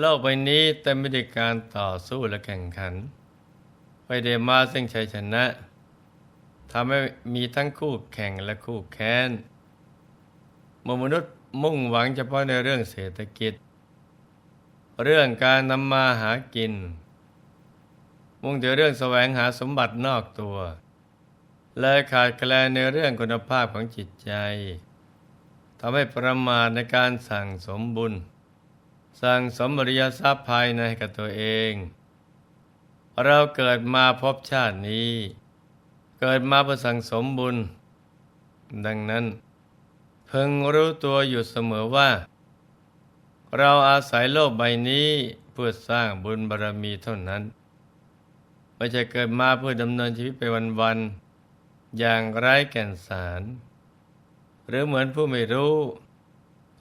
โลกใบนี้เต็มไปด้วยการต่อสู้และแข่งขันไม่ได้มาซึ่งชัยชนะทำให้มีทั้งคู่แข่งและคู่แค้นมนุษย์มุ่งหวังเฉพาะในเรื่องเศรษฐกิจ เรื่องการนำมาหากิน มุ่งแต่เรื่องแสวงหาสมบัตินอกตัวเลยขาดแคลนในเรื่องคุณภาพของจิตใจทำให้ประมาทในการสั่งสมบุญ สั่งสมบริยทรัพย์ภายในกับตัวเอง เราเกิดมาพบชาตินี้ เกิดมาเพื่อสั่งสมบุญ ดังนั้นเพิ่งรู้ตัวอยู่เสมอว่า เราอาศัยโลกใบนี้เพื่อสร้างบุญบารรมีเท่านั้น ไม่ใช่เกิดมาเพื่อดำเนินชีวิตไปวันๆอย่างไร้แก่นสาร หรือเหมือนผู้ไม่รู้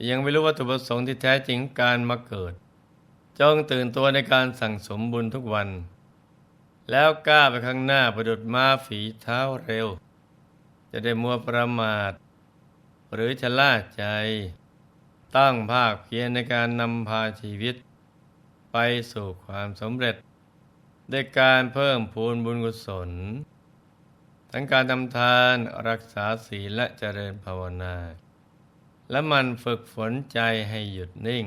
ยังไม่รู้วัตถุประสงค์ที่แท้จริงการมาเกิด จงตื่นตัวในการสั่งสมบุญทุกวัน แล้วกล้าไปข้างหน้าประดุดม้าฝีเท้าเร็ว จะได้มัวประมาท หรือชะล่าใจ ตั้งภาคเพียรในการนำพาชีวิต ไปสู่ความสำเร็จด้วยการเพิ่มพูนบุญกุศล ทั้งการทำทานรักษาศีลและเจริญภาวนา และมันฝึกฝนใจให้หยุดนิ่ง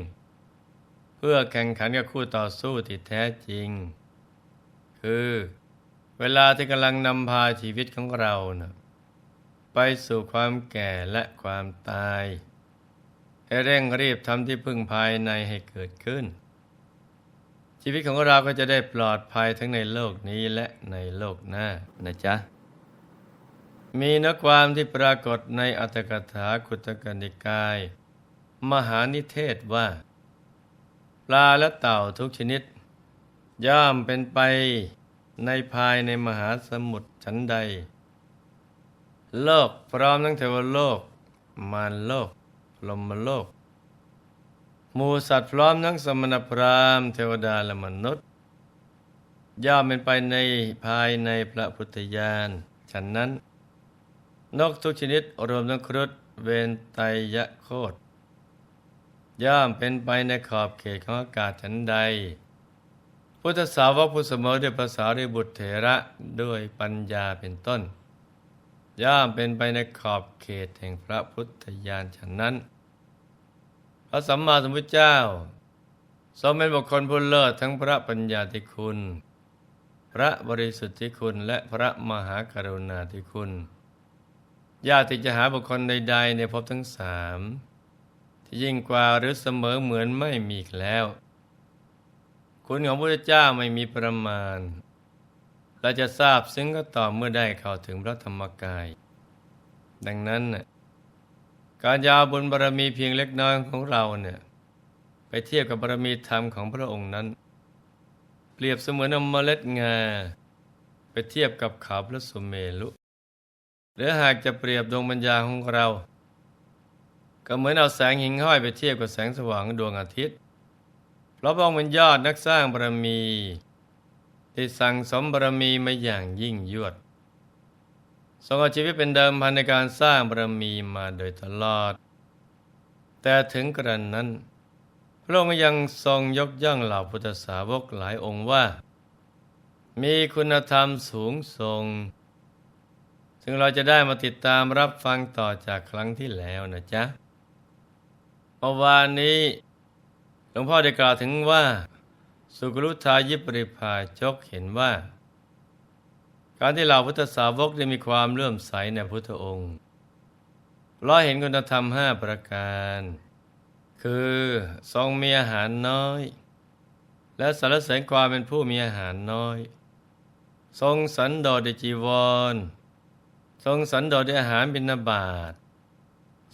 เพื่อแข่งขันกับคู่ต่อสู้ที่แท้จริง คือ เวลาที่กำลังนำพาชีวิตของเรานะไปสู่ความแก่และความตาย ให้เร่งรีบทำที่พึ่งภายในให้เกิดขึ้น ชีวิตของเราก็จะได้ปลอดภัยทั้งในโลกนี้และในโลกหน้านะจ๊ะ มีนักความที่ปรากฏในอัตถกถาคุตกนิกาย มหานิเทศว่า ปลาและเต่าทุกชนิด ย่อมเป็นไปในภายในมหาสมุทรชั้นใด โลกพร้อมทั้งเทวโลก มารโลก ลมโลกหมูสัตว์พร้อมทั้งสมณพราหมณ์เทวดาและมนุษย์ ย่อมเป็นไปในภายในพระพุทธญาณฉะนั้น นกทุกชนิดรวมทั้งครุฑเวนไตยะโคตย่อมเป็นไปในขอบเขตของอากาศฉันใด พุทธสาวกผู้เสมอด้วยภาษาริบุตรเถระด้วยปัญญาเป็นต้น ย่อมเป็นไปในขอบเขตแห่งพระพุทธญาณฉะนั้น พระสัมมาสัมพุทธเจ้าทรงเป็นบุคคลผู้เลิศทั้งพระปัญญาธิคุณ พระบริสุทธิคุณและพระมหากรุณาธิคุณ ญาติจะหาบุคคลใด ๆ ในภพทั้งสามที่ยิ่งกว่าหรือเสมอเหมือนไม่มีแล้ว คุณของพระเจ้าไม่มีประมาณเราจะทราบซึ้งก็ต่อเมื่อได้เข้าถึงพระธรรมกาย ดังนั้นการยาวบุญบารรมีเพียงเล็กน้อยของเราเนี่ยไปเทียบกับบารมีธรรมของพระองค์นั้น เปรียบเสมือนเมล็ดงา ไปเทียบกับขาพระสุเมลุ รือหากจะเปรียบดวงปัญญาของเรา ก็เหมือนเอาแสงหิ่งห้อยไปเทียบกับแสงสว่างดวงอาทิตย์ เพราะพระองค์เป็นยอดนักสร้างบารมี ที่สั่งสมบารมีมาอย่างยิ่งยวดทรงเอาชีวิตเป็นเดิมพันในการสร้างบารมีมาโดยตลอด แต่ถึงกระนั้น พระองค์ยังทรงยกย่องเหล่าพุทธสาวกหลายองค์ว่า มีคุณธรรมสูงทรง ซึ่งเราจะได้มาติดตามรับฟังต่อจากครั้งที่แล้วนะจ๊ะเมื่อวานนี้หลวงพ่อได้กล่าวถึงว่า สุกรุทายิปริภาชกเห็นว่า การที่เหล่าพุทธสาวกได้มีความเลื่อมใสในพุทธองค์เราเห็นคุณธรรมห้าประการ คือทรงมีอาหารน้อย และสารเสริญความเป็นผู้มีอาหารน้อย ทรงสันโดษด้วยจีวร ทรงสันโดษด้วยอาหารบิณฑบาต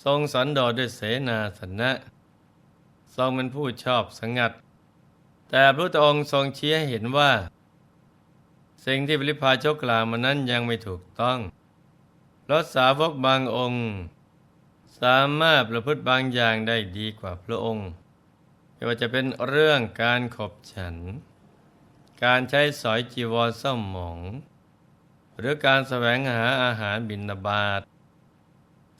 ทรงสันโดษด้วยเสนาสนะ ทรงเป็นผู้ชอบสงัด แต่พระองค์ทรงชี้ให้เห็นว่า สิ่งที่ปริพาชกกล่าวมานั้นยังไม่ถูกต้องราะสาวกบางองค์ สามารถประพฤติบางอย่างได้ดีกว่าพระองค์ไม่ว่าจะเป็นเรื่องการขบฉัน การใช้สอยจีวรซ่อมหมอง หรือการแสวงหาอาหารบินาบาต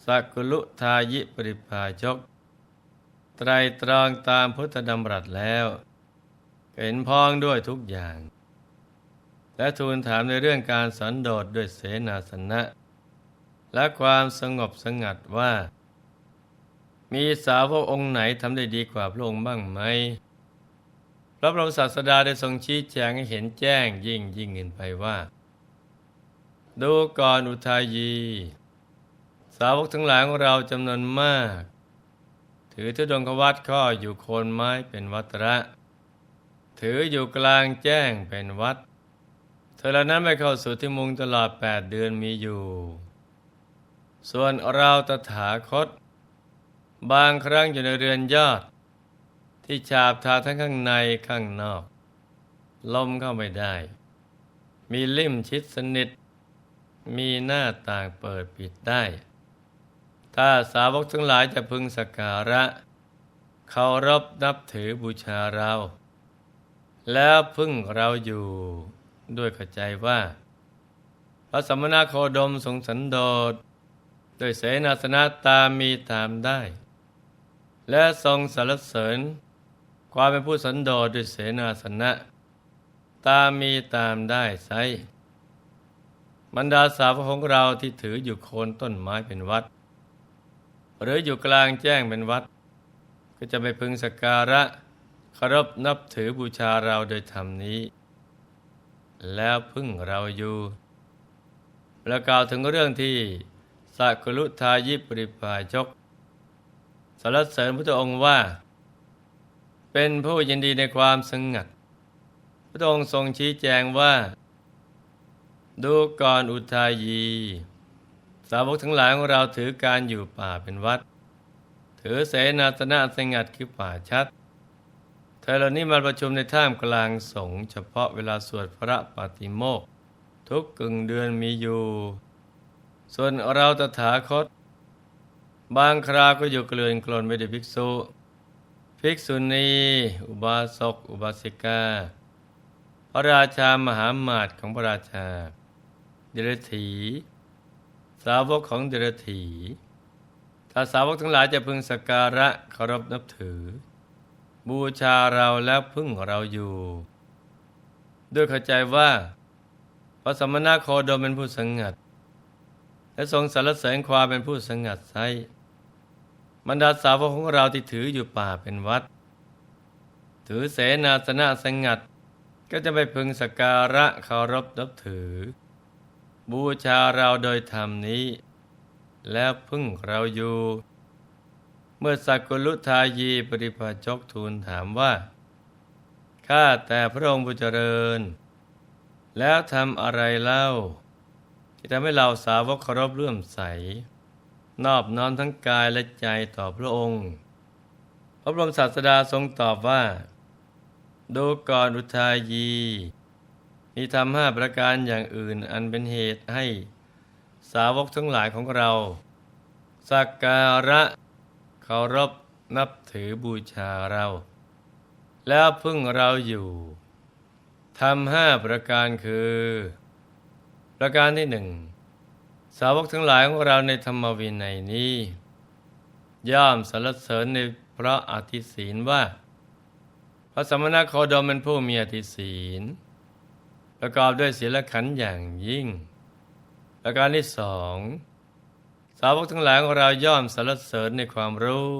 สักุลุทายิปริพาชก ไตรตรองตามพุทธดำรัสแล้ว เห็นพ้องด้วยทุกอย่าง และทูลถามในเรื่องการสันโดษด้วยเสนาสนะ และความสงบสงัดว่า มีสาวกองค์ไหนทำได้ดีกว่าพระองค์บ้างไหมพระบรมศาสดาได้ทรงชี้แจงให้เห็นแจ้งยิ่งยิ่งขึ้นไปว่า ดูก่อนอุทายี สาวกทั้งหลายของเราจำนวนมาก ถือทุดงควัดข้ออยู่โคนไม้เป็นวัตระ ถืออยู่กลางแจ้งเป็นวัด เธอเหล่านั้นไม่เข้าสู่ที่มุงตลอดแปดเดือนมีอยู่ ส่วนเราตถาคต บางครั้งอยู่ในเรือนยอด ที่ฉาบทาทั้งข้างในข้างนอก ลมเข้าไม่ได้ มีลิ่มชิดสนิท มีหน้าต่างเปิดปิดได้ ถ้าสาวกทั้งหลายจะพึงสักการะเคารพนับถือบูชาเรา แล้วพึ่งเราอยู่ด้วยเข้าใจว่า พระสมณโคดมทรงสันโดษโดยเสนาสนะตามมีตามได้ และทรงสรรเสริญความเป็นผู้สันโดษด้วยเสนาสนะ ตามมีตามได้ไซ บรรดาสาวกของเราที่ถืออยู่โคนต้นไม้เป็นวัด หรืออยู่กลางแจ้งเป็นวัด ก็จะไปพึงสักการะเคารพนับถือบูชาเราโดยธรรมนี้ แล้วพึ่งเราอยู่ประกล่าวถึงเรื่องที่สักลุทายิปริปายกสรรเสริญพระองค์ว่า เป็นผู้ยินดีในความสงัด พระองค์ทรงชี้แจงว่า ดูก่อนอุทายี สาวกทั้งหลายของเราถือการอยู่ป่าเป็นวัด ถือเสนาสนะสงัดคือป่าชัด เธอเหล่านี้มาประชุมในท่ามกลางสงฆ์เฉพาะเวลาสวดพระปฏิโมกข์ทุกกึ่งเดือนมีอยู่ ส่วนเราตถาคต บางคราก็อยู่เกลื่อนกลนไปด้วยภิกษุ ภิกษุณีอุบาสก อุบาสิกา พระราชามหามาตของพระราชา เดรถี สาวกของเดรถีถ้าสาวกทั้งหลายจะพึงสักการะเคารพนับถือ บูชาเราแล้วพึ่งเราอยู่ ด้วยเข้าใจว่าพระสมณโคดมเป็นผู้สงัด และทรงสรรเสริญความเป็นผู้สงัดไซบรรดาสาวกของเราที่ถืออยู่ป่าเป็นวัด ถือเสนาสนะสงัดก็จะไปพึงสักการะเคารพนับถือ บูชาเราโดยธรรมนี้ แล้วพึ่งเราอยู่ เมื่อสักกุลุทายีปริภาชกทูลถามว่า ข้าแต่พระองค์ผู้เจริญ แล้วทำอะไรเล่า ที่ทำให้เราสาวกเคารพเลื่อมใส นอบน้อมทั้งกายและใจต่อพระองค์ พระบรมศาสดาทรงตอบว่า ดูก่อนอุทายี มีทำห้าประการอย่างอื่นอันเป็นเหตุให้สาวกทั้งหลายของเรา สักการะเคารพนับถือบูชาเรา แล้วพึ่งเราอยู่ทำห้าประการคือ ประการที่หนึ่งสาวกทั้งหลายของเราในธรรมวินัยนี้ ย่อมสรรเสริญในพระอธิศีลว่า พระสมณโคดมเป็นผู้มีอธิศีล ประกอบด้วยศีลขันอย่างยิ่ง ประการที่สองสาวกทั้งหลายของเราย่อมสรรเสริญในความรู้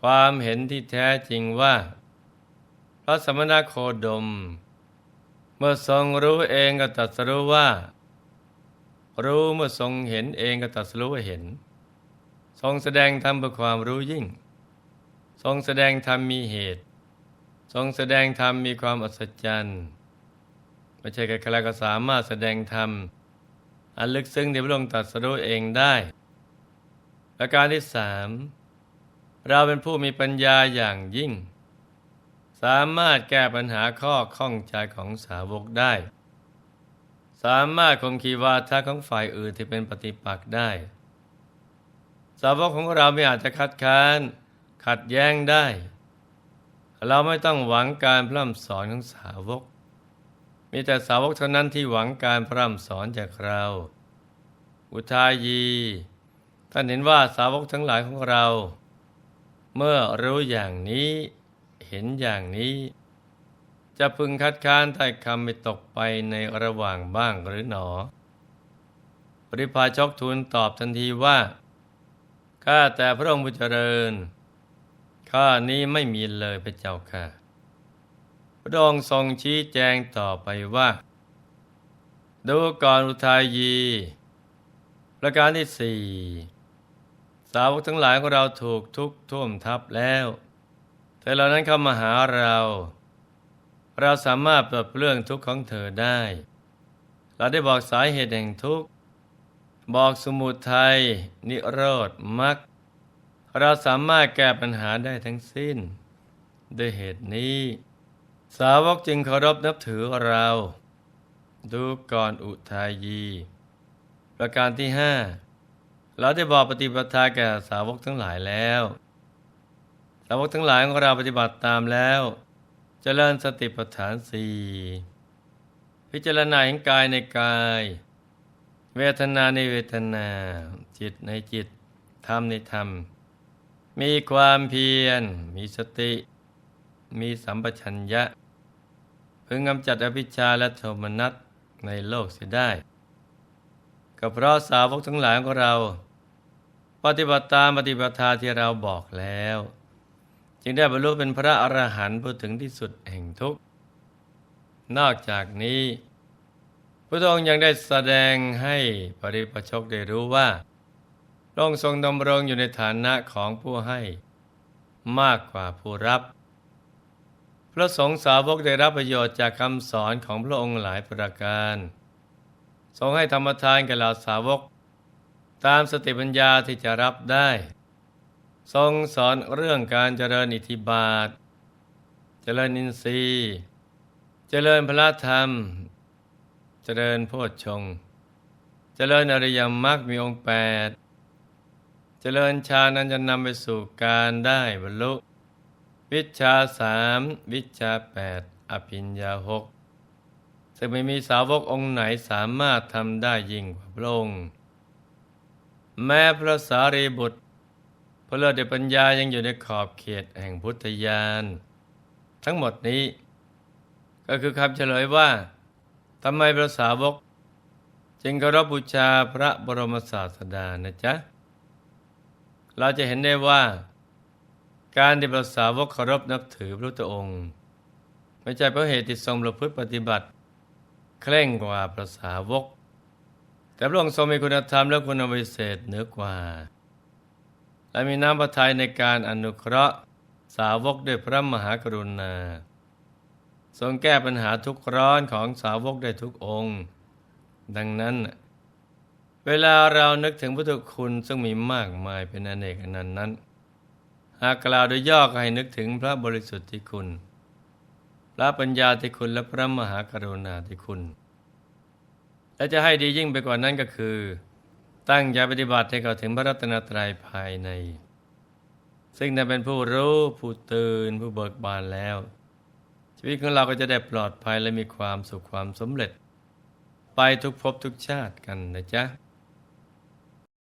ความเห็นที่แท้จริงว่า พระสมณโคดม เมื่อทรงรู้เองก็ตรัสรู้ว่า รู้เมื่อทรงเห็นเองก็ตรัสรู้ว่าเห็น ทรงแสดงธรรมเพื่อความรู้ยิ่ง ทรงแสดงธรรมมีเหตุ ทรงแสดงธรรมมีความอัศจรรย์ ไม่ใช่ใครๆก็สามารถแสดงธรรม อันลึกซึ้งที่พระองค์ตรัสรู้เองได้ประการที่สามเราเป็นผู้มีปัญญาอย่างยิ่ง สามารถแก้ปัญหาข้อข้องใจของสาวกได้ สามารถคมขีวาทะของฝ่ายอื่นที่เป็นปฏิปักษ์ได้ สาวกของเราไม่อาจจะคัดค้าน ขัดแย้งได้ เราไม่ต้องหวังการพร่ำสอนของสาวก มีแต่สาวกเท่านั้นที่หวังการพร่ำสอนจากเรา อุทายี ท่านเห็นว่าสาวกทั้งหลายของเรา เมื่อรู้อย่างนี้เห็นอย่างนี้ จะพึงคัดค้านถ้อยคำไม่ตกไปในระหว่างบ้างหรือหนอ ปริพาชกทูลตอบทันทีว่าข้าแต่พระองค์ผู้เจริญข้านี้ไม่มีเลยพระเจ้าค่ะ พระองค์ทรงชี้แจงต่อไปว่า ดูก่อนอุทายี ประการที่สี่สาวกทั้งหลายของเราถูกทุกข์ท่วมทับแล้วแต่เหล่านั้นเข้ามาหาเรา เราสามารถปลดเปลื้องทุกข์ของเธอได้ เราได้บอกสาเหตุแห่งทุกข์บอกสมุทัยนิโรธมรรคเราสามารถแก้ปัญหาได้ทั้งสิ้น ด้วยเหตุนี้ สาวกจึงเคารพนับถือเรา ดูก่อนอุทายี ประการที่ห้าเราได้บอกปฏิปทาแก่สาวกทั้งหลายแล้ว สาวกทั้งหลายของเราปฏิบัติตามแล้วจเจริญสติปัฏฐานสี่พิจารณาเห็นกายในกาย เวทนาในเวทนา จิตในจิต ธรรมในธรรม มีความเพียร มีสติ มีสัมปชัญญะ พึงกำจัดอภิชาและโทมนัสในโลกเสียได้ ก็เพราะสาวกทั้งหลายของเรา ปฏิบัติตามปฏิบัติที่เราบอกแล้ว จึงได้บรรลุเป็นพระอรหันต์ผู้ถึงที่สุดแห่งทุกข์นอกจากนี้ พระองค์ยังได้แสดงให้ปริปชกได้รู้ว่าพระองค์ทรงดำรงอยู่ในฐานะของผู้ให้ มากกว่าผู้รับ พระสงฆ์สาวกได้รับประโยชน์จากคำสอนของพระองค์หลายประการ ทรงให้ธรรมทานแก่เหล่าสาวก ตามสติปัญญาที่จะรับได้ ทรงสอนเรื่องการเจริญอิทธิบาท เจริญอินทรีย์ เจริญพระธรรม เจริญโพชฌงเจริญอริยมรรคมีองค์แปดเจริญฌานนั้นจะนำไปสู่การได้บรรลุ วิชาสามวิชาแปดอภิญญาหกซึ่งไม่มีสาวกองค์ไหนสามารถทำได้ยิ่งกว่าพระองค์แม้พระสารีบุตรพระเลิศเดปัญญายังอยู่ในขอบเขตแห่งพุทธญาณทั้งหมดนี้ ก็คือคำเฉลยว่าทำไมพระสาวก จึงเคารพบูชาพระบรมศาสดานะจ๊ะ เราจะเห็นได้ว่า การที่พระสาวกเคารพนับถือพระพุทธองค์ ไม่ใช่เพราะเหตุที่ทรงประพฤติปฏิบัติ เคร่งกว่าพระสาวก แต่พระองค์ทรงมีคุณธรรมและคุณวิเศษเหนือกว่า และมีน้ำพระทัยในการอนุเคราะห์สาวกด้วยพระมหากรุณา ทรงแก้ปัญหาทุกร้อนของสาวกได้ทุกองค์ ดังนั้น เวลาเรานึกถึงพุทธคุณซึ่งมีมากมายเป็นอเนกอนันต์นั้น หากกล่าวโดยย่อก็ให้นึกถึงพระบริสุทธิ์ที่คุณ พระปัญญาที่คุณและพระมหากรุณาที่คุณ และจะให้ดียิ่งไปกว่านั้นก็คือ ตั้งใจปฏิบัติให้เข้าถึงพระรัตนตรัยภายใน ซึ่งได้เป็นผู้รู้ผู้ตื่นผู้เบิกบานแล้ว ชีวิตของเราก็จะได้ปลอดภัยและมีความสุขความสำเร็จ ไปทุกภพทุกชาติกันนะจ๊ะ